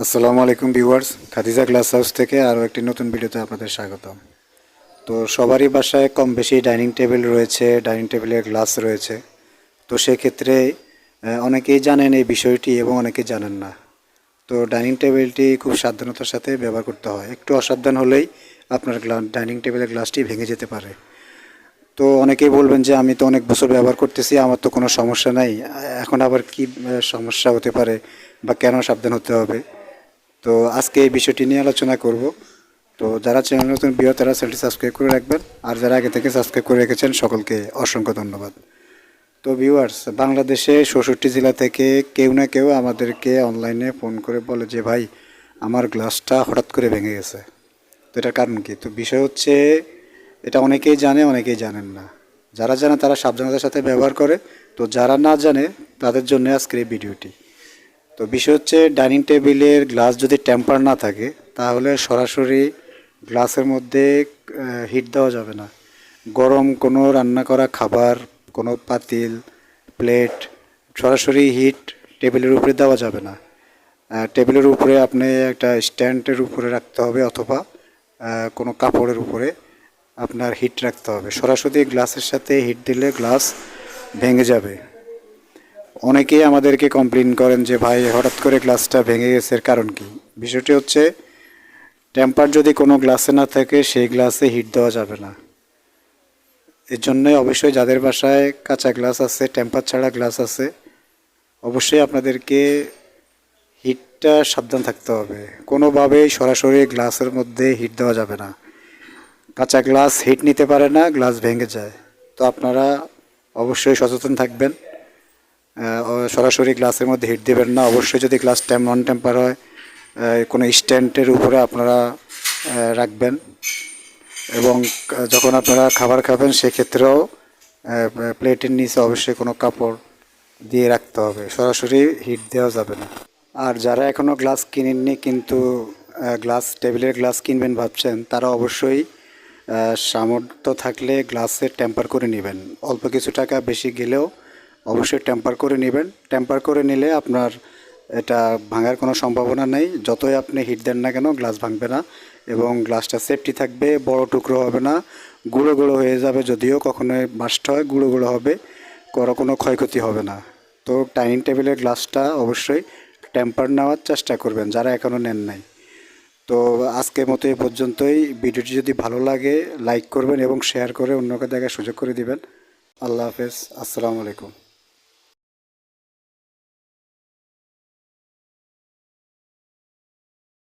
আসসালামু আলাইকুম viewers, Khadija glass house থেকে আরও একটি নতুন ভিডিওতে আপনাদের স্বাগতম। তো সবারই বাসায় কম বেশি ডাইনিং টেবিল রয়েছে, ডাইনিং টেবিলের গ্লাস রয়েছে। তো সেক্ষেত্রে অনেকেই জানেন এই বিষয়টি এবং অনেকেই জানেন না। তো ডাইনিং টেবিলটি খুব সাবধানতার সাথে ব্যবহার করতে হয়। একটু অসাবধান হলেই আপনার ডাইনিং টেবিলের গ্লাসটি ভেঙে যেতে পারে। তো অনেকেই বলবেন যে, আমি তো অনেক বছর ব্যবহার করতেছি, আমার তো কোনো সমস্যা নাই। এখন আবার কি সমস্যা হতে পারে বা কেন সাবধান হতে হবে? তো আজকে এই বিষয়টি নিয়ে আলোচনা করব। তো যারা চ্যানেল নতুন বিয় তারা চ্যানেলটি সাবস্ক্রাইব করে রাখবেন। আর যারা আগে থেকে সাবস্ক্রাইব করে রেখেছেন, সকলকে অসংখ্য ধন্যবাদ। তো ভিউয়ার্স বাংলাদেশে ষষ্ঠটি জেলা থেকে কেউ না কেউ আমাদেরকে অনলাইনে ফোন করে বলে যে, ভাই, আমার গ্লাসটা হঠাৎ করে ভেঙে গেছে। তো এটার কারণ কি? তো বিষয় হচ্ছে, এটা অনেকেই জানে, অনেকেই জানেন না। যারা জানে, তারা সাবধানতার সাথে ব্যবহার করে। তো যারা না জানে, তাদের জন্য আজকের এই ভিডিওটি। তো বিষয় হচ্ছে ডাইনিং টেবিলের গ্লাস যদি টেম্পার না থাকে, তাহলে সরাসরি গ্লাসের মধ্যে হিট দেওয়া যাবে না। গরম কোনো রান্না করা খাবার, কোনো পাতিল প্লেট সরাসরি হিট টেবিলের উপরে দেওয়া যাবে না। টেবিলের উপরে আপনি একটা স্ট্যান্ডের উপরে রাখতে হবে অথবা কোনো কাপড়ের উপরে আপনার হিট রাখতে হবে। সরাসরি গ্লাসের সাথে হিট দিলে গ্লাস ভেঙে যাবে। অনেকেই আমাদেরকে কমপ্লেন করেন যে, ভাই, হঠাৎ করে গ্লাসটা ভেঙে গেছে কারণ কি? বিষয়টি হচ্ছে টেম্পার যদি কোনো গ্লাসে না থাকে, সেই গ্লাসে হিট দেওয়া যাবে না। এর জন্যই অবশ্যই যাদের বাসায় কাঁচা গ্লাস আছে টেম্পার ছাড়া গ্লাস আছে, অবশ্যই আপনাদেরকে হিটটা সাবধান থাকতে হবে। কোনোভাবেই সরাসরি গ্লাসের মধ্যে হিট দেওয়া যাবে না। কাঁচা গ্লাস হিট নিতে পারে না গ্লাস ভেঙে যায়। তো আপনারা অবশ্যই সচেতন থাকবেন। সরাসরি গ্লাসের মধ্যে হিট দেবেন না। অবশ্যই যদি গ্লাস টেম নন টেম্পার হয় কোনো স্ট্যান্ডের উপরে আপনারা রাখবেন। এবং যখন আপনারা খাবার খাবেন, সেক্ষেত্রেও প্লেটের নিচে অবশ্যই কোনো কাপড় দিয়ে রাখতে হবে। সরাসরি হিট দেওয়া যাবে না। আর যারা এখনও গ্লাস কিনেননি, কিন্তু গ্লাস টেবিলের গ্লাস কিনবেন ভাবছেন, তারা অবশ্যই সামর্থ্য থাকলে গ্লাসে টেম্পার করে নেবেন। অল্প কিছু টাকা বেশি গেলেও অবশ্যই টেম্পার করে নেবেন। টেম্পার করে নিলে আপনার এটা ভাঙার কোনো সম্ভাবনা নেই। যতই আপনি হিট দেন না কেন গ্লাস ভাঙবে না এবং গ্লাসটা সেফটি থাকবে, বড় টুকরো হবে না, গুঁড়ো গুঁড়ো হয়ে যাবে যদিও কখনো বাস্ট হয়, গুঁড়ো গুঁড়ো হবে কোনো কোনো ক্ষয়ক্ষতি হবে না। তো ডাইনিং টেবিলের গ্লাসটা অবশ্যই টেম্পার নেওয়ার চেষ্টা করবেন, যারা এখনও নেন নাই। তো আজকের মতো এ পর্যন্তই। ভিডিওটি যদি ভালো লাগে লাইক করবেন এবং শেয়ার করে অন্যকে দেখার সুযোগ করে দিবেন। আল্লাহ হাফেজ। আসসালামু আলাইকুম।